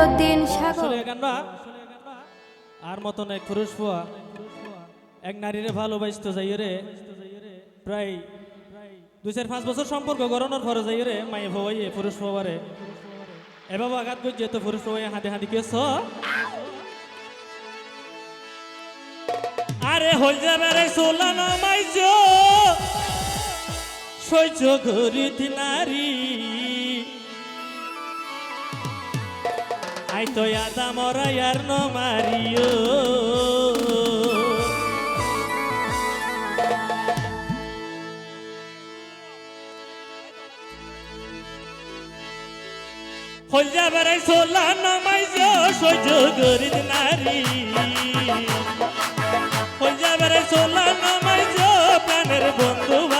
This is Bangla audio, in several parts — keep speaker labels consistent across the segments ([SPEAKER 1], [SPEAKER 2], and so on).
[SPEAKER 1] যতীন সাগর।
[SPEAKER 2] আর মতন এক পুরুষ ফুয়া। এক নারীরে ভালোবাসতে যাই রে প্রায় দুই চার পাঁচ বছর সম্পর্ক গড়ানোর পরে যাই রে মায়ে ভবাইয়ে পুরুষ ফুয়ারে এবার আঘাত করছে তো পুরুষ ফুয়াই হাতে হাতে কেছ আরে হল যাবে রে সোলা নামাইছ। সহ্য করিত নারী। আই তো আদা মরা ইয়ার ন মারিও। হলজা বেড়াই সোলা নামাইছ, সহ্য করিত নারী। হলজা সোলা নামাইছ, প্রাণের বন্ধুবা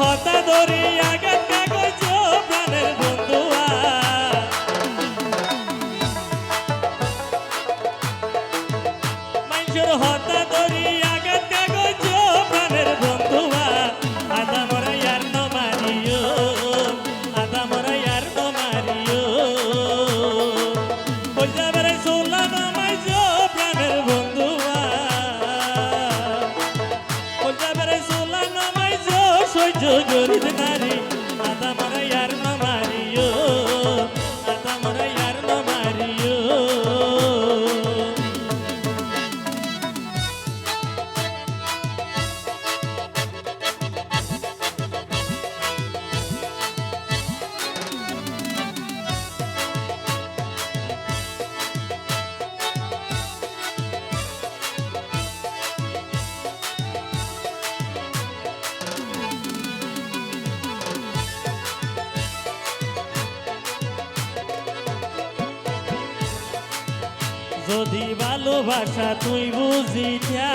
[SPEAKER 2] হতা ধরি আগাত কাগজ প্রাণের বন্ধুয়া। মানুষের হতা ধরি যদি ভালোবাসা তুই বুঝিতা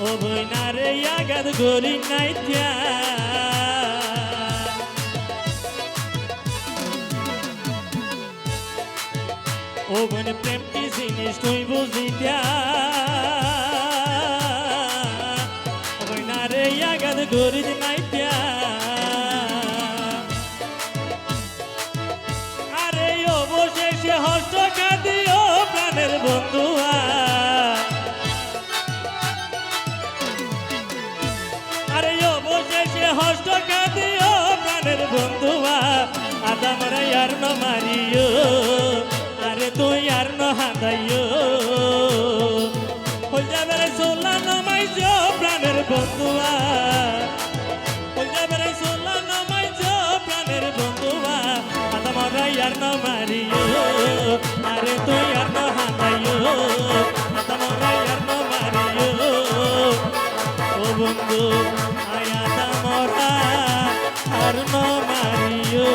[SPEAKER 2] ও বইনারে আগাদ গরি নাইত্যা ও বোন প্রেম কি জিনিস তুই বুঝিতা ও বইনারে আগাদ গরি নাইত্যা অবশেষে হস্ত কাঁদিও প্রাণের বন্ধুয়া আরে। অবশেষে হস্ত কাঁদিও প্রাণের বন্ধুয়া আদামরা ইয়ার ন মারিও। আরে আরে তুই আর ন হাদাইও। বন্ধুয়া বন্ধুয়া আর ন মারিও। আরে তুই আর ন আদা মরাই আর ন মারিও ও মরা আর মারিও